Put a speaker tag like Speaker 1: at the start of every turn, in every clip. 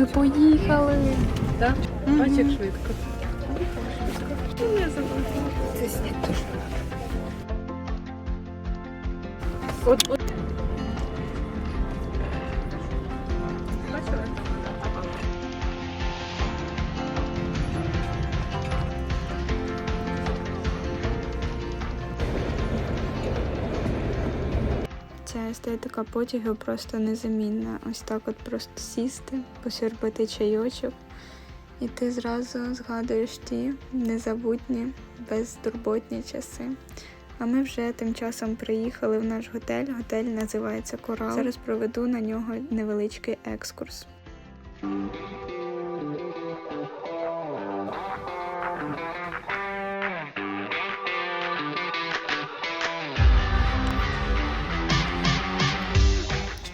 Speaker 1: Ми поїхали.
Speaker 2: Так? Бачиш, як швидко. Я забула.
Speaker 1: Це сніг дуже.
Speaker 2: От, от.
Speaker 1: Естетика потягів просто незамінна. Ось так от просто сісти, посірбити чайочок, і ти зразу згадуєш ті незабутні, безтурботні часи. А ми вже тим часом приїхали в наш готель. Готель називається Корал. Зараз проведу на нього невеличкий екскурс.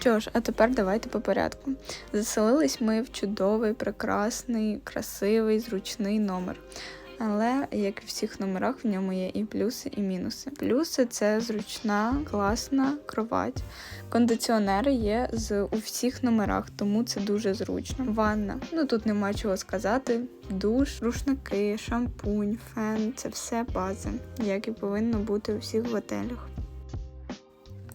Speaker 1: Що ж, а тепер давайте по порядку. Заселились ми в чудовий, прекрасний, красивий, зручний номер. Але, як і в всіх номерах, в ньому є і плюси, і мінуси. Плюси це зручна, класна кровать. Кондиціонери є з у всіх номерах, тому це дуже зручно. Ванна. Ну тут нема чого сказати. Душ, рушники, шампунь, фен це все бази, як і повинно бути у всіх готелях.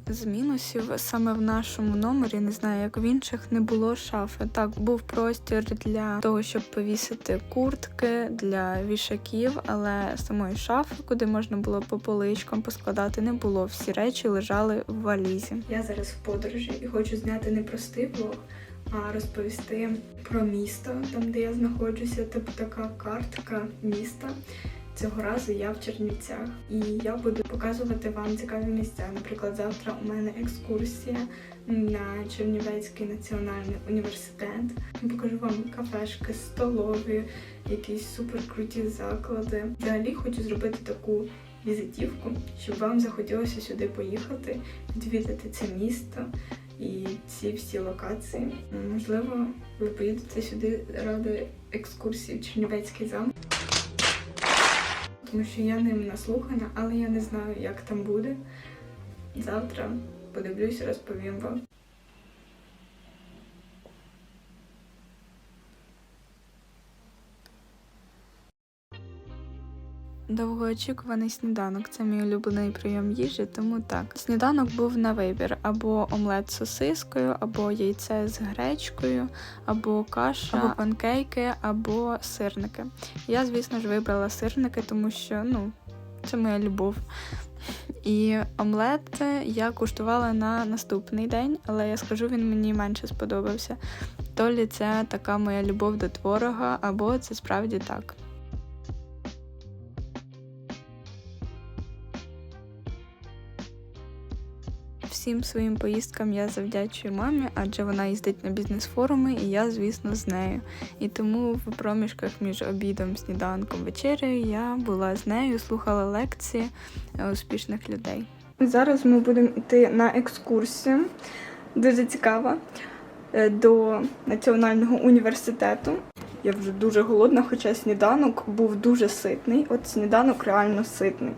Speaker 1: З мінусів саме в нашому номері, не знаю, як в інших, не було шафи. Так, був простір для того, щоб повісити куртки для вішаків, але самої шафи, куди можна було по поличкам поскладати, не було. Всі речі лежали в валізі. Я зараз в подорожі і хочу зняти не простий влог, а розповісти про місто, там де я знаходжуся, тобто така картка міста. Цього разу я в Чернівцях, і я буду показувати вам цікаві місця. Наприклад, завтра у мене екскурсія на Чернівецький національний університет. Покажу вам кафешки, столові, якісь суперкруті заклади. Взагалі хочу зробити таку візитівку, щоб вам захотілося сюди поїхати, відвідати це місто і ці всі локації. Можливо, ви поїдете сюди ради екскурсії в Чернівецький замок тому що я ним наслухана, але я не знаю, як там буде. Завтра подивлюсь, розповім вам. Довгоочікуваний сніданок це мій улюблений прийом їжі, тому так. Сніданок був на вибір: або омлет з сосискою, або яйце з гречкою, або каша, або панкейки, або сирники. Я, звісно ж, вибрала сирники, тому що ну, це моя любов. І омлет я куштувала на наступний день, але я скажу, він мені менше сподобався. То лі це така моя любов до творога, або це справді так. Всім своїм поїздкам я завдячую мамі, адже вона їздить на бізнес-форуми, і я, звісно, з нею. І тому в проміжках між обідом, сніданком, вечерею я була з нею, слухала лекції е, успішних людей. Зараз ми будемо йти на екскурсію, дуже цікава, е, до Національного університету. Я вже дуже голодна, хоча сніданок був дуже ситний. От сніданок реально ситний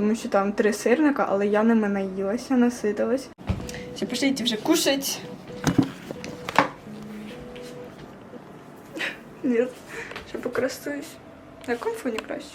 Speaker 1: тому що там три сирника, але я ними наїлася, наситилась. Все, пошліть вже кушать. Ні, ще покрасуюсь. На якому фоні краще?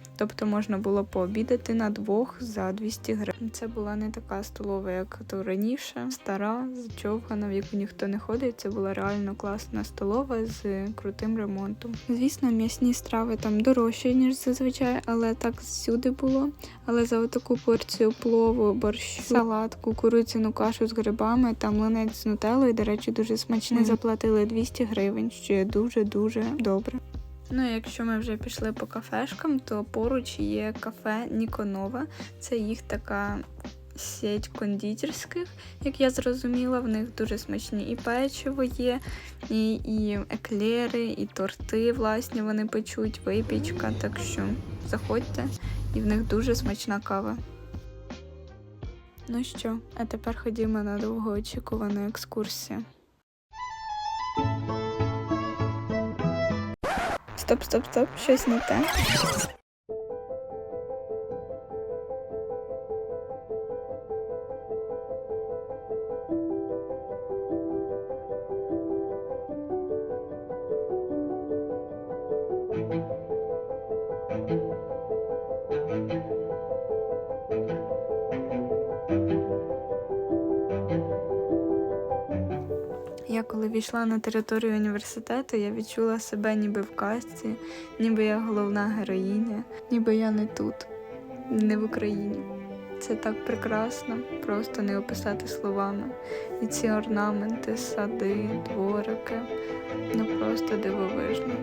Speaker 1: Тобто можна було пообідати на двох за 200 гривень. Це була не така столова, як то раніше, стара, зчовгана, в яку ніхто не ходить. Це була реально класна столова з крутим ремонтом. Звісно, м'ясні страви там дорожчі, ніж зазвичай, але так всюди було. Але за таку порцію плову, борщу, салат, кукурудзяну кашу з грибами та млинець з нутеллою, до речі, дуже смачний. Заплатили 200 гривень, що є дуже-дуже добре. Ну, якщо ми вже пішли по кафешкам, то поруч є кафе Ніконова. Це їх така сеть кондитерських, як я зрозуміла, в них дуже смачні і печиво є, і, і еклери, і торти, власні, вони печуть, випічка. Так що заходьте, і в них дуже смачна кава. Ну що, а тепер ходімо на довгоочікувану екскурсію. Стоп, стоп, стоп, щось не те. Я коли війшла на територію університету, я відчула себе ніби в казці, ніби я головна героїня, ніби я не тут, не в Україні. Це так прекрасно, просто не описати словами. І ці орнаменти, сади, дворики, ну просто дивовижно.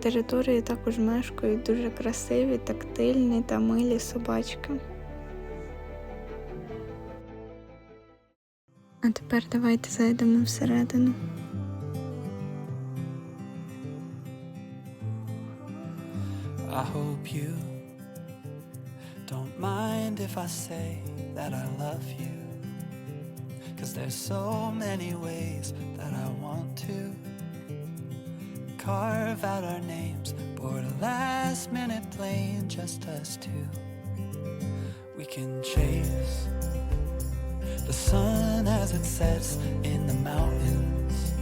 Speaker 1: Території також мешкають дуже красиві, тактильні та милі собачки. А тепер давайте зайдемо всередину.
Speaker 3: I hope you don't mind if I say that I love you. Cause there's so many ways that I want to carve out our names, board a last minute plane, just us two. We can chase the sun as it sets in the mountains.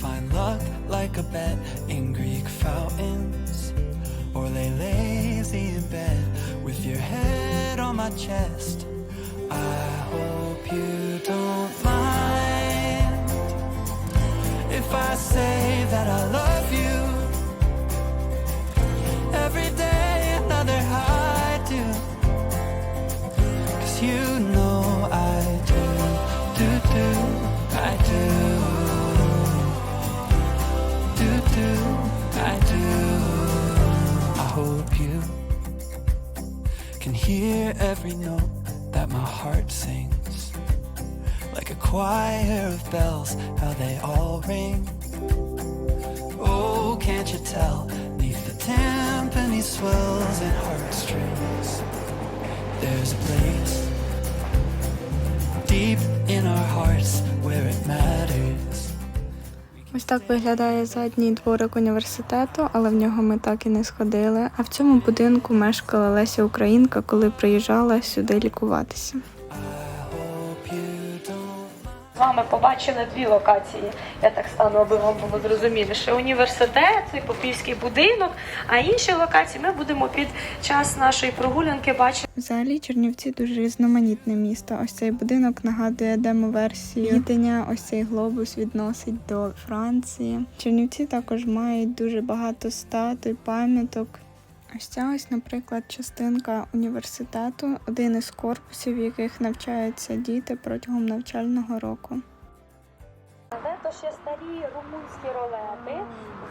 Speaker 3: Find luck like a bet in Greek fountains. Or lay lazy in bed with your head on my chest. I hope you don't mind I say that I love you. Every day another high do. Cause you know I do, do, do, I do. Do, do, I do. I hope you can hear every note that my heart sings. Choir of bells, how they all ring. Oh, can't you tell? Neath the timpani swells and heartstrings, there's a place deep in our hearts where it matters.
Speaker 1: Ось так виглядає задній дворик університету, але в нього ми так і не сходили. А в цьому будинку мешкала Леся Українка, коли приїжджала сюди лікуватися.
Speaker 2: Вами побачили дві локації. Я так стану, аби вам було зрозуміліше. Університет, і Попівський будинок, а інші локації ми будемо під час нашої прогулянки бачити.
Speaker 1: Взагалі Чернівці дуже різноманітне місто. Ось цей будинок нагадує демо-версію Віденя, ось цей глобус відносить до Франції. Чернівці також мають дуже багато статуй, пам'яток. Ось ця ось, наприклад, частинка університету, один із корпусів, в яких навчаються діти протягом навчального року.
Speaker 2: Але то ще старі румунські ролети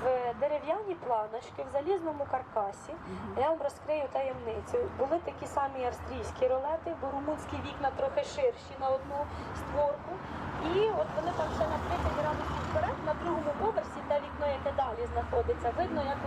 Speaker 2: в дерев'яній планочки, в залізному каркасі. Я вам розкрию таємницю. Були такі самі австрійські ролети, бо румунські вікна трохи ширші на одну створку. І от вони там ще на 30 градусів вперед, на другому поверсі те вікно, яке далі знаходиться. Видно, як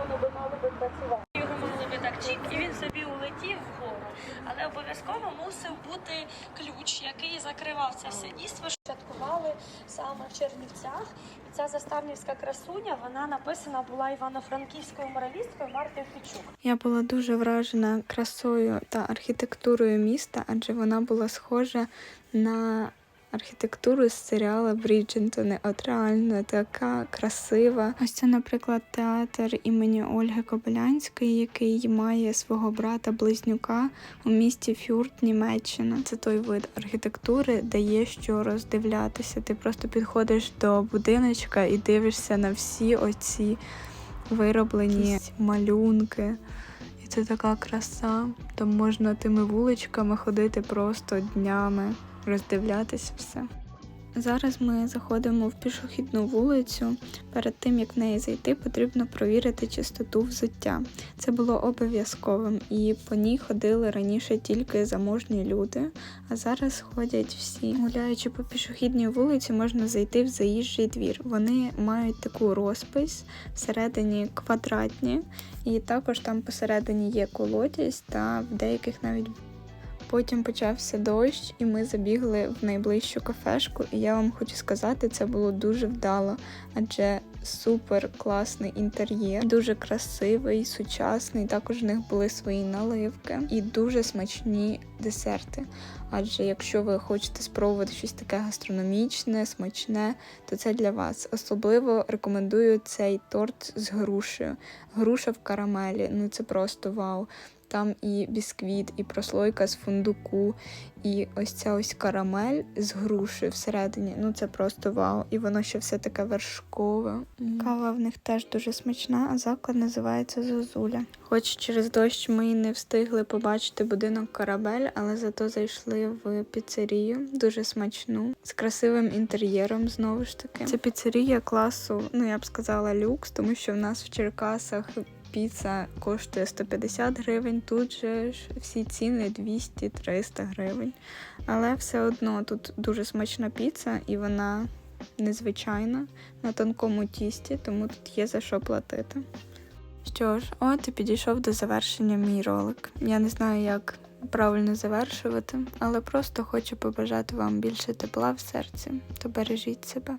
Speaker 2: бути ключ, який закривав це все дійство. Святкували саме в Чернівцях. І ця заставнівська красуня, вона написана була івано-франківською моралісткою Мартою Фічук.
Speaker 1: Я була дуже вражена красою та архітектурою міста, адже вона була схожа на архітектуру з серіалу Бріджентони. От реально така красива. Ось це, наприклад, театр імені Ольги Кобилянської, який має свого брата близнюка у місті Фюрт, Німеччина. Це той вид архітектури, де є що роздивлятися. Ти просто підходиш до будиночка і дивишся на всі оці вироблені малюнки. І це така краса. Там можна тими вуличками ходити просто днями, роздивлятись все. Зараз ми заходимо в пішохідну вулицю. Перед тим як в неї зайти, потрібно провірити чистоту взуття. Це було обов'язковим, і по ній ходили раніше тільки заможні люди, а зараз ходять всі. Гуляючи по пішохідній вулиці, можна зайти в заїжджий двір. Вони мають таку розпис всередині квадратні, і також там посередині є колодязь, та в деяких навіть Потім почався дощ, і ми забігли в найближчу кафешку. І я вам хочу сказати, це було дуже вдало, адже супер класний інтер'єр, дуже красивий, сучасний. Також в них були свої наливки і дуже смачні десерти. Адже якщо ви хочете спробувати щось таке гастрономічне, смачне, то це для вас. Особливо рекомендую цей торт з грушею. Груша в карамелі. Ну це просто вау. Там і бісквіт, і прослойка з фундуку, і ось ця ось карамель з грушею всередині. Ну це просто вау. І воно ще все таке вершкове. Кава в них теж дуже смачна, а заклад називається Зозуля. Хоч через дощ ми і не встигли побачити будинок корабель, але зато зайшли в піцерію, дуже смачну, з красивим інтер'єром знову ж таки. Це піцерія класу, ну я б сказала, люкс, тому що в нас в Черкасах піца коштує 150 гривень, тут же ж всі ціни 200-300 гривень. Але все одно тут дуже смачна піца, і вона незвичайна на тонкому тісті, тому тут є за що платити. Що ж, от і підійшов до завершення мій ролик. Я не знаю, як правильно завершувати, але просто хочу побажати вам більше тепла в серці, то бережіть себе.